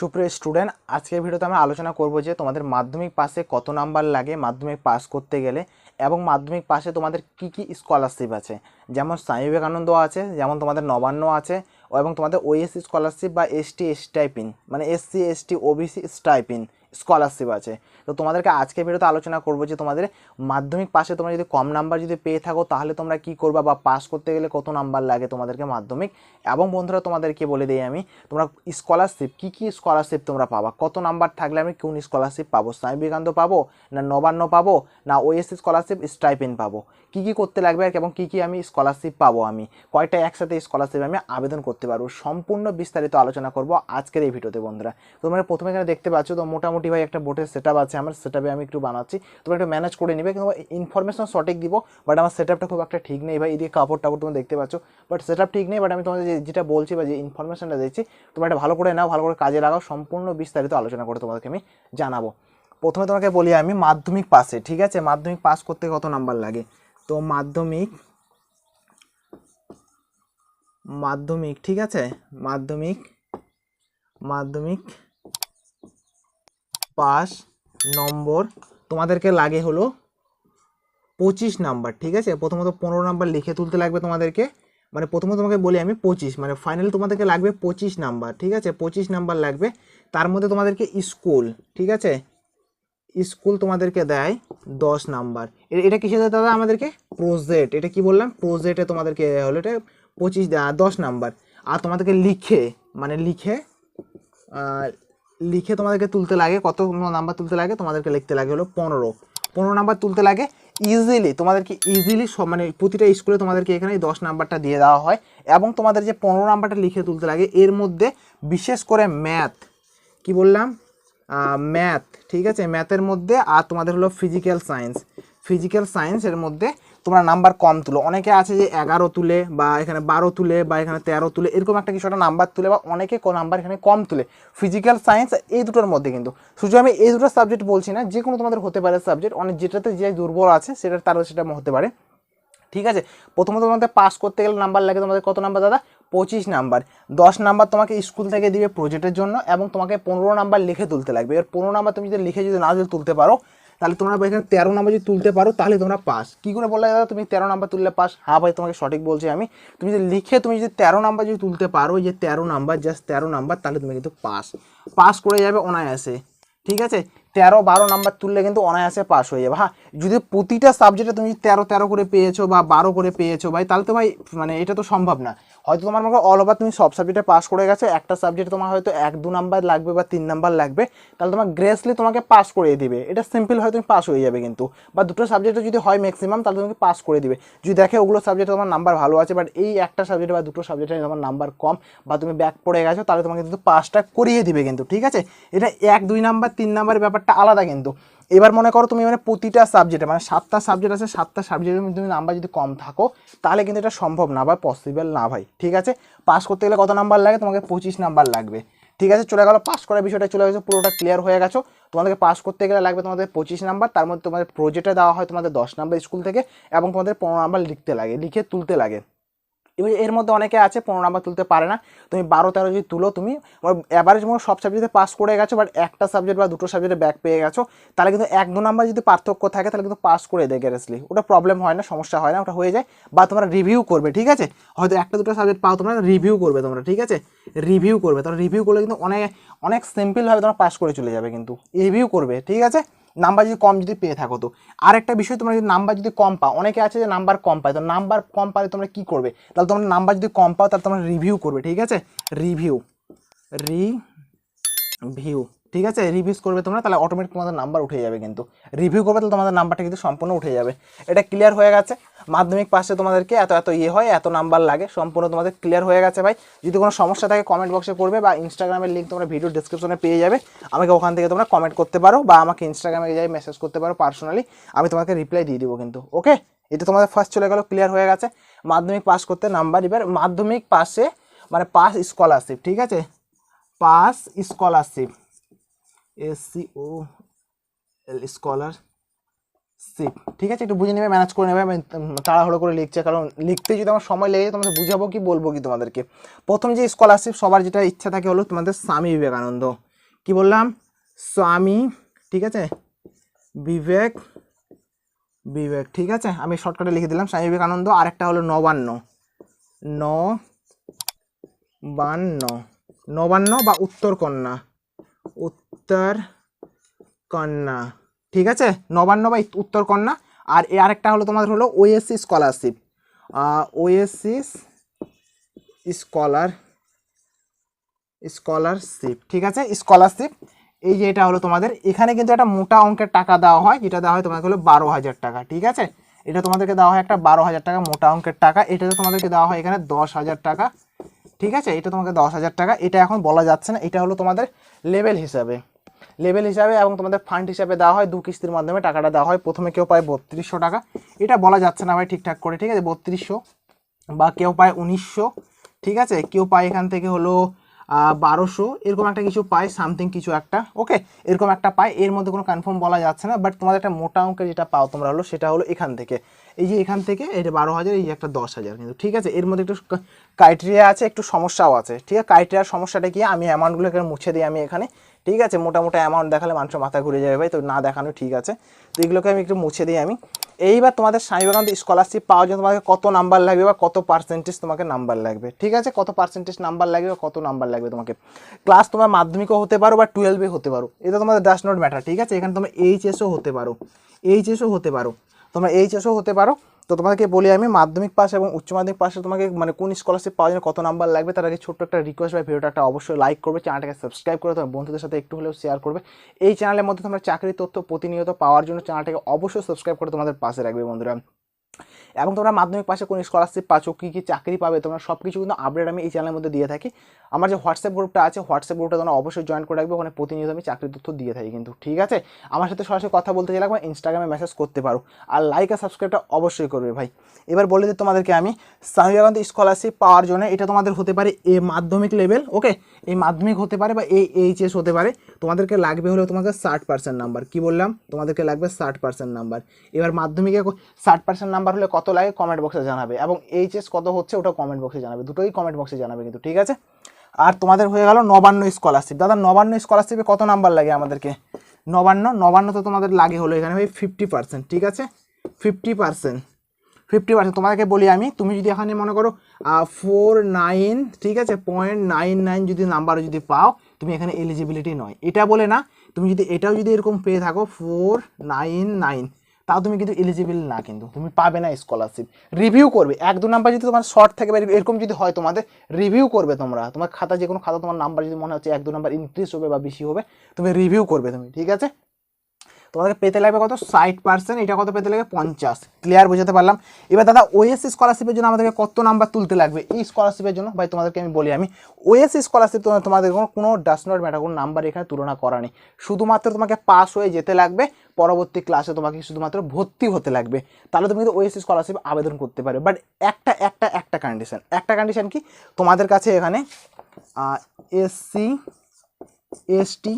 সুপ্রিয় স্টুডেন্ট, আজকের ভিডিওতে আমরা আলোচনা করব যে তোমাদের মাধ্যমিক পাসে কত নাম্বার লাগে মাধ্যমিক পাস করতে গেলে এবং মাধ্যমিক পাশে তোমাদের কি কি স্কলারশিপ আছে। যেমন স্বামী বিবেকানন্দ আছে, যেমন তোমাদের নবান্ন আছে, এবং তোমাদের ওএসসি স্কলারশিপ বা এসটি স্টাইপিন মানে SC ST OBC stipend scholarship আছে। তো তোমাদেরকে আজকে ভিডিওতে আলোচনা করব যে তোমাদের মাধ্যমিক পাশে তোমরা যদি কম নাম্বার যদি পেয়ে থাকো, তাহলে তোমরা কি করবা বা পাস করতে গেলে কত নাম্বার লাগে তোমাদেরকে মাধ্যমিক? এবং বন্ধুরা, তোমাদেরকে বলে দিই আমি, তোমরা স্কলারশিপ কি কি স্কলারশিপ তোমরা পাবা? কত নাম্বার থাকলে আমি কোন স্কলারশিপ পাবো? স্বামী বিবেকানন্দ পাবো, না নবান্ন পাবো, না ওএসসি স্কলারশিপ স্টাইপেন পাবো? কি কি করতে লাগবে আর এবং কি কি আমি স্কলারশিপ পাবো আমি? কয়টা একসাথে স্কলারশিপ আমি আবেদন করতে পারব? সম্পূর্ণ বিস্তারিত আলোচনা করব আজকের এই ভিডিওতে বন্ধুরা। তোমরা প্রথমে এখানে দেখতে পাচ্ছ, তো মোটামুটি ভাই একটা বোটের সেট আছে, আমার সেট আমি একটু বানাচ্ছি। তোমরা একটু ম্যানেজ করে নিবে, কিন্তু ইনফরমেশন সঠিক দিব বাট আমার সেট খুব একটা ঠিক নেই। ভাই এদিকে কাপড় টাপড় তুমি দেখতে পাচ্ছ বাট সেট ঠিক নেই বাট আমি তোমাদের যেটা বলছি বা যে ইনফরমেশনটা দিচ্ছি, তোমরা এটা ভালো করে নাও, ভালো করে কাজে লাগাও, সম্পূর্ণ বিস্তারিত আলোচনা করে তোমাদেরকে আমি জানাব। প্রথমে তোমাকে বলি আমি মাধ্যমিক পাসে ঠিক আছে? মাধ্যমিক পাস করতে কত নাম্বার লাগে? তো মাধ্যমিক মাধ্যমিক, ঠিক আছে? মাধ্যমিক মাধ্যমিক পাস নম্বর, তোমাদেরকে লাগে হলো পঁচিশ নাম্বার, ঠিক আছে? প্রথমত পনেরো নাম্বার লিখে তুলতে লাগবে তোমাদেরকে। মানে প্রথমত তোমাকে বলি আমি পঁচিশ মানে ফাইনাল তোমাদেরকে লাগবে পঁচিশ নাম্বার, ঠিক আছে? পঁচিশ নাম্বার লাগবে। তার মধ্যে তোমাদেরকে স্কুল, ঠিক আছে? স্কুল তোমাদেরকে দেয় দশ নাম্বার। এটা কিসে দেয় দাদা আমাদেরকে? প্রজেক্ট এটা কি বললাম? প্রজেক্টে তোমাদেরকে হলো এটা পঁচিশ দশ নাম্বার। আর তোমাদেরকে লিখে মানে লিখে লিখে তোমাদেরকে তুলতে লাগে কত নাম্বার তুলতে লাগে, তোমাদেরকে লিখতে লাগে হলো পনেরো। পনেরো নাম্বার তুলতে লাগে ইজিলি তোমাদেরকে ইজিলি সব মানে প্রতিটা স্কুলে তোমাদেরকে এখানে দশ নাম্বারটা দিয়ে দেওয়া হয়। এবং তোমাদের যে পনেরো নাম্বারটা লিখে তুলতে লাগে, এর মধ্যে বিশেষ করে ম্যাথ কি বললাম? ম্যাথ ঠিক আছে? ম্যাথের মধ্যে আর তোমাদের হলো ফিজিক্যাল সায়েন্স ফিজিক্যাল সায়েন্সের মধ্যে তোমরা নাম্বার কম তুলো। অনেকে আছে যে এগারো তুলে বা এখানে বারো তুলে বা এখানে তেরো তুলে, এরকম একটা কিছু একটা নাম্বার তুলে বা অনেকে নাম্বার এখানে কম তুলে। ফিজিক্যাল সায়েন্স এই দুটোর মধ্যে কিন্তু। শুধু আমি এই দুটো সাবজেক্ট বলছি না যে কোনো তোমাদের হতে পারে সাবজেক্ট অনেক যেটাতে যে দুর্বল আছে সেটা তার সেটা হতে পারে। ঠিক আছে? প্রথমত তোমাদের পাস করতে গেলে নাম্বার লাগে তোমাদের কত নাম্বার দাদা? পঁচিশ নাম্বার দশ নাম্বার তোমাকে স্কুল থেকে দিবে প্রজেক্টের জন্য এবং তোমাকে পনেরো নাম্বার লিখে তুলতে লাগবে। এবার পনেরো নাম্বার তুমি যদি লিখে যদি না যদি তুলতে পারো তাহলে তোমরা এখানে তেরো নাম্বার যদি তুলতে পারো, তাহলে তোমরা পাস। কী করে বললে দাদা? তুমি তেরো নাম্বার তুললে পাস। হ্যাঁ ভাই, তোমাকে সঠিক বলছি আমি। তুমি যদি লিখে তুমি যদি তেরো নাম্বার যদি তুলতে পারো যে তেরো নাম্বার জাস্ট তেরো নাম্বার, তাহলে তুমি কিন্তু পাস। পাস করে যাবে অনায়াসে। ঠিক আছে? তেরো, বারো নাম্বার তুললে কিন্তু অনায়াসে পাস হয়ে যাবে। হ্যাঁ যদি প্রতিটা সাবজেক্টে তুমি তেরো তেরো করে পেয়েছ বা বারো করে পেয়েছ ভাই, তাহলে তো ভাই মানে এটা তো সম্ভব না। হয়তো তোমার মনে অল ওভার তুমি সব সাবজেক্টে পাস করে গেছো, একটা সাবজেক্ট তোমার হয়তো এক, দু নাম্বার লাগবে বা তিন নাম্বার লাগবে, তাহলে তোমার গ্রেসলি তোমাকে পাস করিয়ে দিবে। এটা সিম্পল হয় তুমি পাস হয়ে যাবে কিন্তু। বা দুটো সাবজেক্টে যদি হয় ম্যাক্সিমাম তাহলে তোমাকে পাস করে দিবে। যদি দেখে ওগুলো সাবজেক্টে তোমার নাম্বার ভালো আছে বাট এই একটা সাবজেক্টে বা দুটো সাবজেক্টে তোমার নাম্বার কম, বা তুমি ব্যাক পড়ে গেছো, তাহলে তোমাকে কিন্তু পাসটা করিয়ে দিবে কিন্তু, ঠিক আছে? এটা এক, দুই নাম্বার তিন নাম্বারের ব্যাপারটা আলাদা কিন্তু। এবার মনে করো তুমি মানে প্রতিটা সাবজেক্টে মানে সাতটা সাবজেক্ট আছে, সাতটা সাবজেক্টের মধ্যে তুমি নাম্বার যদি কম থাকো, তাহলে কিন্তু এটা সম্ভব না বা পসিবল না ভাই, ঠিক আছে? পাস করতে গেলে কত নাম্বার লাগে? তোমাকে পঁচিশ নাম্বার লাগবে, ঠিক আছে? চলে গেলো পাস করার বিষয়টা চলে গেছে, পুরোটা ক্লিয়ার হয়ে গেছো। তোমাদেরকে পাস করতে গেলে লাগবে তোমাদের পঁচিশ নাম্বার তার মধ্যে তোমাদের প্রজেক্টে দেওয়া হয় তোমাদের দশ নাম্বার স্কুল থেকে এবং তোমাদের পনেরো নাম্বার লিখতে লাগে, লিখে তুলতে লাগে। এর মধ্যে অনেকে আছে, পনেরো নাম্বার তুলতে পারে না। তুমি বারো, তেরো যদি তুলো, তুমি অ্যাভারেজ হয় সব সাবজেক্টে পাস করে গেছো বাট একটা সাবজেক্ট বা দুটো সাবজেক্টে ব্যাক পেয়ে গেছো, তাহলে কিন্তু এক, দু নাম্বার যদি পার্থক্য থাকে, তাহলে কিন্তু পাস করে দেয় গ্যারেসলি ওটা প্রবলেম হয় না, সমস্যা হয় না, ওটা হয়ে যায়, বা তোমরা রিভিউ করবে, ঠিক আছে? হয়তো একটা, দুটো সাবজেক্ট পাও তোমরা রিভিউ করবে তোমরা, ঠিক আছে? রিভিউ করবে তোমরা রিভিউ করলে কিন্তু অনেক অনেক সিম্পলভাবে তোমরা পাস করে চলে যাবে কিন্তু। রিভিউ করবে, ঠিক আছে? নাম্বার যদি কম যদি পেয়ে থাকো তো। আরেকটা বিষয়, তোমরা যদি নাম্বার যদি কম পাও, অনেকে আছে যে নাম্বার কম পায়, তো নাম্বার কম পালে তোমরা কী করবে? তাহলে তোমার নাম্বার যদি কম পাও, তাহলে তোমরা রিভিউ করবে, ঠিক আছে? রিভিউ রিভিউ ঠিক আছে? রিভিউস করবে তোমরা, তাহলে অটোমেটিক তোমাদের নাম্বার উঠে যাবে কিন্তু। রিভিউ করবে তাহলে তোমাদের নাম্বারটা কিন্তু সম্পূর্ণ উঠে যাবে। এটা ক্লিয়ার হয়ে গেছে। মাধ্যমিক পাশে তোমাদেরকে এত এত ইয়ে হয়, এত নাম্বার লাগে, সম্পূর্ণ তোমাদের ক্লিয়ার হয়ে গেছে ভাই। যদি কোনো সমস্যা থাকে কমেন্ট বক্সে করবে বা ইনস্টাগ্রামের লিঙ্ক তোমরা ভিডিও ডিসক্রিপশনে পেয়ে যাবে। আমাকে ওখান থেকে তোমরা কমেন্ট করতে পারো বা আমাকে ইনস্টাগ্রামে যাই মেসেজ করতে পারো পার্সোনালি আমি তোমাকে রিপ্লাই দিয়ে দিব কিন্তু ওকে এটা তোমাদের ফার্স্ট চলে গেলো ক্লিয়ার হয়ে গেছে। মাধ্যমিক পাস করতে নাম্বার এবার মাধ্যমিক পাশে মানে পাস স্কলারশিপ ঠিক আছে? পাস স্কলারশিপ এসসি ও এল স্কলারশিপ ঠিক আছে? একটু বুঝে নেবে ম্যানেজ করে নেবে, আমি তাড়াহুড়ো করে লিখছে। কারণ লিখতে যদি আমার সময় লেগে তোমাদের বুঝাবো কি, বলব কি তোমাদেরকে। প্রথম যে স্কলারশিপ সবার যেটা ইচ্ছা থাকে হলো তোমাদের স্বামী বিবেকানন্দ। কি বললাম? স্বামী, ঠিক আছে? বিবেক বিবেক, ঠিক আছে? আমি শর্টকাটে লিখে দিলাম, স্বামী বিবেকানন্দ। আরেকটা হলো নবান্ন। ন বান্ন নবান্ন বা উত্তর কন্যা উত্তর কন্যা। ঠিক আছে? নবান্ন বা উত্তর কন্যা। আর এ আরেকটা হলো তোমাদের হলো OSC scholarship OSC scholar scholarship ঠিক আছে? স্কলারশিপ এই যে এটা হলো তোমাদের। এখানে কিন্তু একটা মোটা অঙ্কের টাকা দেওয়া হয়। যেটা দেওয়া হয় তোমাদের হলো বারো হাজার টাকা। ঠিক আছে? এটা তোমাদেরকে দেওয়া হয় একটা বারো হাজার টাকা মোটা অঙ্কের টাকা। এটাতে তোমাদেরকে দেওয়া হয় এখানে দশ হাজার টাকা। ঠিক আছে? এটা তোমাকে দশ হাজার টাকা। এটা এখন বলা যাচ্ছে না। এটা হলো তোমাদের লেভেল হিসাবে। লেভেল হিসাবে এবং তোমাদের ফান্ড হিসাবে দেওয়া হয়, দু কিস্তির মাধ্যমে টাকাটা দেওয়া হয়। প্রথমে কেউ পায় বত্রিশশো টাকা। এটা বলা যাচ্ছে না ভাই, ঠিকঠাক করে। ঠিক আছে, বত্রিশশো বা কেউ পায় উনিশশো। ঠিক আছে, কেউ পায় এখান থেকে হলো বারোশো। এরকম একটা কিছু পায় সামথিং কিছু একটা। ওকে এরকম একটা পায়। এর মধ্যে কোনো কনফার্ম বলা যাচ্ছে না বাট তোমাদের একটা মোটা অঙ্কের যেটা পাও তোমরা হলো, সেটা হলো এখান থেকে। এই যে এখান থেকে এটা বারো হাজার, এই যে একটা দশ হাজার কিন্তু। ঠিক আছে, এর মধ্যে একটু ক্রাইটেরিয়া আছে, একটু সমস্যাও আছে। ঠিক আছে ক্রাইটেরিয়ার সমস্যাটা কি? আমি অ্যামাউন্টগুলোকে মুছে দিই আমি এখানে। ঠিক আছে? মোটামুটি অ্যামাউন্ট দেখালে মানুষের মাথা ঘুরে যাবে ভাই, তো না দেখানো ঠিক আছে। তো এগুলোকে আমি একটু মুছে দিই আমি। এইবার তোমাদের স্বামী বিবেকানন্দ স্কলারশিপ পাওয়ার জন্য তোমাকে কত নাম্বার লাগবে বা কত পার্সেন্টেজ তোমাকে নাম্বার লাগবে? ঠিক আছে? কত পার্সেন্টেজ নাম্বার লাগবে বা কত নাম্বার লাগবে তোমাকে? ক্লাস তোমার মাধ্যমিকও হতে পারো বা টুয়েলভে হতে পারো। এটা তোমাদের ডাস নট ম্যাটার ঠিক আছে? এখানে তোমরা এইচএসও হতে পারো। এইচএসও হতে পারো। তোমরা এইচএসও হতে পারো। তো তোমাদেরকে বলি আমি, মাধ্যমিক পাশ এবং উচ্চ মাধ্যমিক পাশে তোমাকে মানে কোন স্কলারশিপ পাওয়ার জন্য কত নাম্বার লাগবে, তার আগে ছোট্ট একটা রিকোয়েস্ট বা ভিডিওটা একটা অবশ্যই লাইক করবে চ্যানেলটাকে সাবস্ক্রাইব করে তোমার বন্ধুদের সাথে একটু হলেও শেয়ার করবে। এই চ্যানেলের মধ্যে তোমরা চাকরির তথ্য প্রতিনিয়ত পাওয়ার জন্য চ্যানেলটাকে অবশ্যই সাবস্ক্রাইব করে তোমাদের পাশে রাখবে বন্ধুরা। এবং তোমরা মাধ্যমিক পাশে কোন স্কলারশিপ পাচ্ছ, কী কী চাকরি পাবে, তোমরা সব কিছু কিন্তু আপডেট আমি এই চ্যানেলের মধ্যে দিয়ে থাকি। আমার যে হোয়াটসঅ্যাপ গ্রুপটা আছে হোয়াটসঅ্যাপ গ্রুপটা তোমরা অবশ্যই জয়েন করে রাখবে, ওখানে প্রতিনিয়ত আমি চাকরির তথ্য দিয়ে থাকি কিন্তু, ঠিক আছে? আমার সাথে সরাসরি কথা বলতে চাইলে একবার ইনস্টাগ্রামে মেসেজ করতে পারো, আর লাইক আর সাবস্ক্রাইবটা অবশ্যই করবে ভাই। এবার বলে দিই তোমাদেরকে আমি স্বামী বিবেকানন্দ স্কলারশিপ পাওয়ার জন্য এটা তোমাদের হতে পারে এ মাধ্যমিক লেভেল ওকে এই মাধ্যমিক হতে পারে বা এই এইচএস হতে পারে। তোমাদেরকে লাগবে হলো তোমাকে ষাট পার্সেন্ট নাম্বার কী বললাম? তোমাদেরকে লাগবে ষাট পার্সেন্ট নাম্বার এবার মাধ্যমিকে ষাট পার্সেন্ট নাম্বার হলে কত লাগে কমেন্ট বক্সে জানাবে এবং এইচএস কত হচ্ছে ওটা কমেন্ট বক্সে জানাবে। দুটোই কমেন্ট বক্সে জানাবে কিন্তু, ঠিক আছে? আর তোমাদের হয়ে গেল নবান্ন স্কলারশিপ দাদা, নবান্ন স্কলারশিপে কত নাম্বার লাগে আমাদেরকে? নবান্ন নবান্ন তো তোমাদের লাগে হলো এখানে ভাই ফিফটি পার্সেন্ট ঠিক আছে? ফিফটি পার্সেন্ট ফিফটি পার্সেন্ট তোমাদেরকে বলি আমি, তুমি যদি এখানে মনে করো ফোর নাইন ঠিক আছে? পয়েন্ট নাইন নাইন যদি নাম্বার যদি পাও তুমি এখানে এলিজিবিলিটি নয়। এটা বলে না, তুমি যদি, এটাও যদি এরকম পেয়ে থাকো ফোর নাইন নাইন তাও তুমি কিন্তু এলিজিবল না কিন্তু। তুমি পাবে না স্কলারশিপ রিভিউ করবে। এক, দু নাম্বার যদি তোমার শর্ট থাকে বা এরকম যদি হয় তোমাদের রিভিউ করবে তোমরা। তোমার খাতা যে কোনো খাতা তোমার নাম্বার যদি মনে হচ্ছে এক, দু নাম্বার ইনক্রিজ হবে বা বেশি হবে, তুমি রিভিউ করবে তুমি, ঠিক আছে? তোমাদেরকে পেতে লাগবে কত? ষাট পার্সেন্ট এটা কত পেতে লাগবে? পঞ্চাশ। ক্লিয়ার বুঝাতে পারলাম? এবার দাদা ওএসসি স্কলারশিপের জন্য আমাদেরকে কত নাম্বার তুলতে লাগবে? এই স্কলারশিপের জন্য, ভাই, তোমাদেরকে আমি বলি আমি ওএসসি স্কলারশিপ তোমাদের কোনো ডাস নট ম্যাটার কোনো নাম্বার এখানে তুলনা করা নেই। শুধুমাত্র তোমাকে পাস হয়ে যেতে লাগবে, পরবর্তী ক্লাসে তোমাকে শুধুমাত্র ভর্তি হতে লাগবে। তাহলে তুমি কিন্তু ওএসসি স্কলারশিপ আবেদন করতে পারবে। বাট একটা একটা একটা কন্ডিশন একটা কন্ডিশন কি? তোমাদের কাছে এখানে এসসি এসটি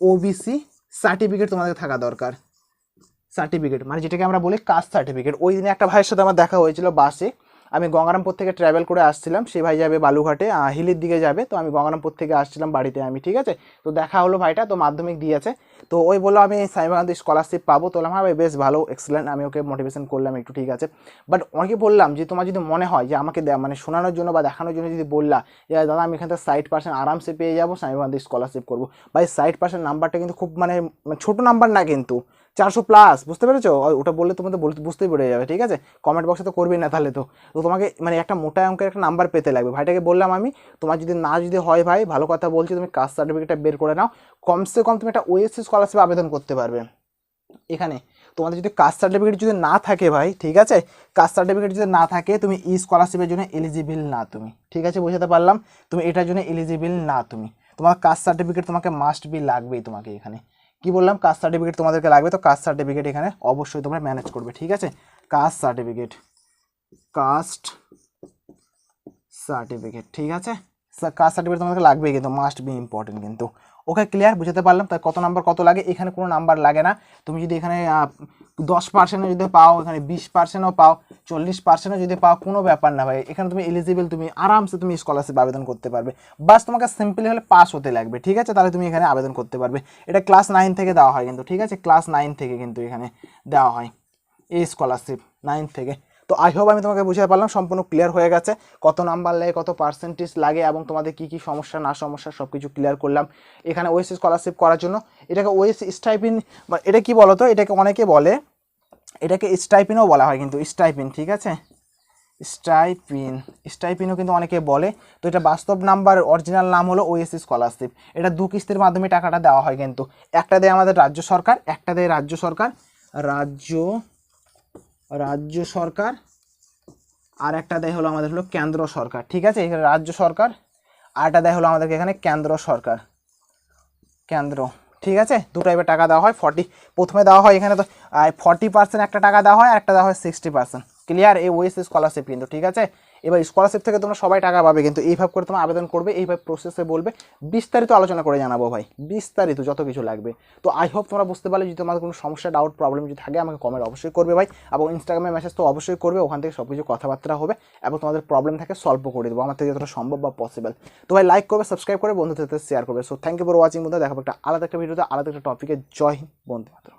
ওবিসি সার্টিফিকেট তোমাদের থাকা দরকার। সার্টিফিকেট মানে যেটাকে আমরা বলি কাস্ট সার্টিফিকেট ওই দিনে একটা ভাইয়ের সাথে আমার দেখা হয়েছিল বাসে। আমি গঙ্গারামপুর থেকে ট্রাভেল করে আসছিলাম সেই ভাই যাবে বালুঘাটে হিলির দিকে যাবে, তো আমি গঙ্গারামপুর থেকে আসছিলাম বাড়িতে আমি, ঠিক আছে? তো দেখা হলো ভাইটা, তো মাধ্যমিক দিয়েছে। তো ওই বলল, আমি সাইবাকান্তি স্কলারশিপ পাবো। তো বললাম হ্যাঁ ভাই, বেশ ভালো এক্সেলেন্ট আমি ওকে মোটিভেশন করলাম একটু, ঠিক আছে? বাট অনেকে বললাম যে, তোমার যদি মনে হয় যে, আমাকে মানে শোনানোর জন্য বা দেখানোর জন্য যদি বললা যে, দাদা, আমি এখান থেকে সাইট পার্সেন্ট আরামসে পেয়ে যাব সাইবাকান্তি স্কলারশিপ করব। ভাই সাইট পার্সেন্ট নাম্বারটা কিন্তু খুব মানে ছোটো নাম্বার না কিন্তু। চারশো প্লাস বুঝতে পেরেছ? ওটা বললে তোমাদের বুঝতেই পেরে যাবে, ঠিক আছে? কমেন্ট বক্সে তো করবেই না তাহলে তো। তো তোমাকে মানে একটা মোটা অঙ্কের একটা নাম্বার পেতে লাগবে। ভাইটাকে বললাম আমি, তোমার যদি না যদি হয় ভাই, ভালো কথা বলছি, তুমি কাস্ট সার্টিফিকেটটা বের করে নাও। কমসে কম তুমি একটা ওএসসি স্কলারশিপ আবেদন করতে পারবে। এখানে, তোমাদের যদি কাস্ট সার্টিফিকেট যদি না থাকে ভাই, ঠিক আছে? কাস্ট সার্টিফিকেট যদি না থাকে, তুমি ই স্কলারশিপের জন্য এলিজিবল না তুমি। ঠিক আছে? বোঝাতে পারলাম? তুমি এটার জন্য এলিজিবল না তুমি। তোমার কাস্ট সার্টিফিকেট তোমাকে মাস্ট বি লাগবেই তোমাকে এখানে। কি বললাম? কাস্ট সার্টিফিকেট তোমাদেরকে লাগবে, তো কাস্ট সার্টিফিকেট এখানে অবশ্যই তোমরা ম্যানেজ করবে, ঠিক আছে? কাস্ট সার্টিফিকেট কাস্ট সার্টিফিকেট ঠিক আছে? কাস্ট সার্টিফিকেট তোমাদেরকে লাগবে কিন্তু মাস্ট বি ইম্পর্টেন্ট কিন্তু। ওকে ক্লিয়ার বুঝতে পারলাম তাই কত নাম্বার কত লাগে, এখানে কোনো নাম্বার লাগে না। তুমি যদি এখানে দশ পার্সেন্টও যদি পাও, এখানে বিশ পার্সেন্টও পাও, চল্লিশ পার্সেন্টও যদি পাও, কোনো ব্যাপার না ভাই। এখানে তুমি এলিজিবল তুমি আরামসে তুমি স্কলারশিপ আবেদন করতে পারবে। বাস তোমাকে সিম্পলি হলে পাস হতে লাগবে, ঠিক আছে? তাহলে তুমি এখানে আবেদন করতে পারবে। এটা ক্লাস নাইন থেকে দেওয়া হয় কিন্তু, ঠিক আছে? ক্লাস নাইন থেকে কিন্তু এখানে দেওয়া হয়। এই স্কলারশিপ নাইন থেকে। তো আই হোপ আমি তোমাকে বুঝিয়ে পারলাম, সম্পূর্ণ ক্লিয়ার হয়ে গেছে। কত নাম্বার লাগে, কত পার্সেন্টেজ লাগে এবং তোমাদের কী কী সমস্যা, না সমস্যা সব কিছু ক্লিয়ার করলাম। এখানে ওএসসি স্কলারশিপ করার জন্য, এটাকে ওএসসি স্টাইপিন এটা কি বলো তো এটাকে অনেকে বলে, এটাকে স্টাইপিনও বলা হয় কিন্তু স্টাইপিন ঠিক আছে? স্টাইপিন স্টাইপিনও কিন্তু অনেকে বলে। তো এটা বাস্তব নাম্বার অরিজিনাল নাম হলো ওএসসি স্কলারশিপ এটা দু কিস্তির মাধ্যমে টাকাটা দেওয়া হয় কিন্তু। একটা দেয় আমাদের রাজ্য সরকার, একটা দেয় রাজ্য সরকার। রাজ্য রাজ্য সরকার আর একটা দেয় হলো আমাদের হলো কেন্দ্র সরকার, ঠিক আছে? এখানে রাজ্য সরকার আর একটা দেয় হলো আমাদেরকে এখানে কেন্দ্র সরকার। কেন্দ্র, ঠিক আছে? দু টাইপের টাকা দেওয়া হয় ফর্টি প্রথমে দেওয়া হয় এখানে তো ফর্টি পার্সেন্ট একটা টাকা দেওয়া হয়, আর একটা দেওয়া হয় সিক্সটি পার্সেন্ট ক্লিয়ার এই ওয়েস স্কলারশিপ কিন্তু, ঠিক আছে? এবার স্কলারশিপ থেকে তোমরা সবাই টাকা পাবে, কিন্তু এইভাবে করে তোমরা আবেদন করবে এইভাবে প্রসেসে বলবে। বিস্তারিত আলোচনা করে জানাব ভাই, বিস্তারিত যত কিছু লাগবে। তো আই হোপ তোমরা বুঝতে পারলে যদি তোমাদের কোনো সমস্যা ডাউট প্রবলেম যদি থাকে, আমাকে কমেন্ট অবশ্যই করবে ভাই, এবং ইনস্টাগ্রামে মেসেজ তো অবশ্যই করবে, ওখান থেকে সব কিছু কথাবার্তা হবে, এবং তোমাদের প্রবলেম থাকে সলভ করে দেবো, আমার থেকে যতটা সম্ভব বা পসিবল তো ভাই লাইক করবে সাবস্ক্রাইব করে বন্ধুদের সাথে শেয়ার করবে। So thank you for watching বন্ধু দেখাবো একটা আলাদা একটা ভিডিওতে আলাদা একটা টপিকে জয় বন্ধু মাত্র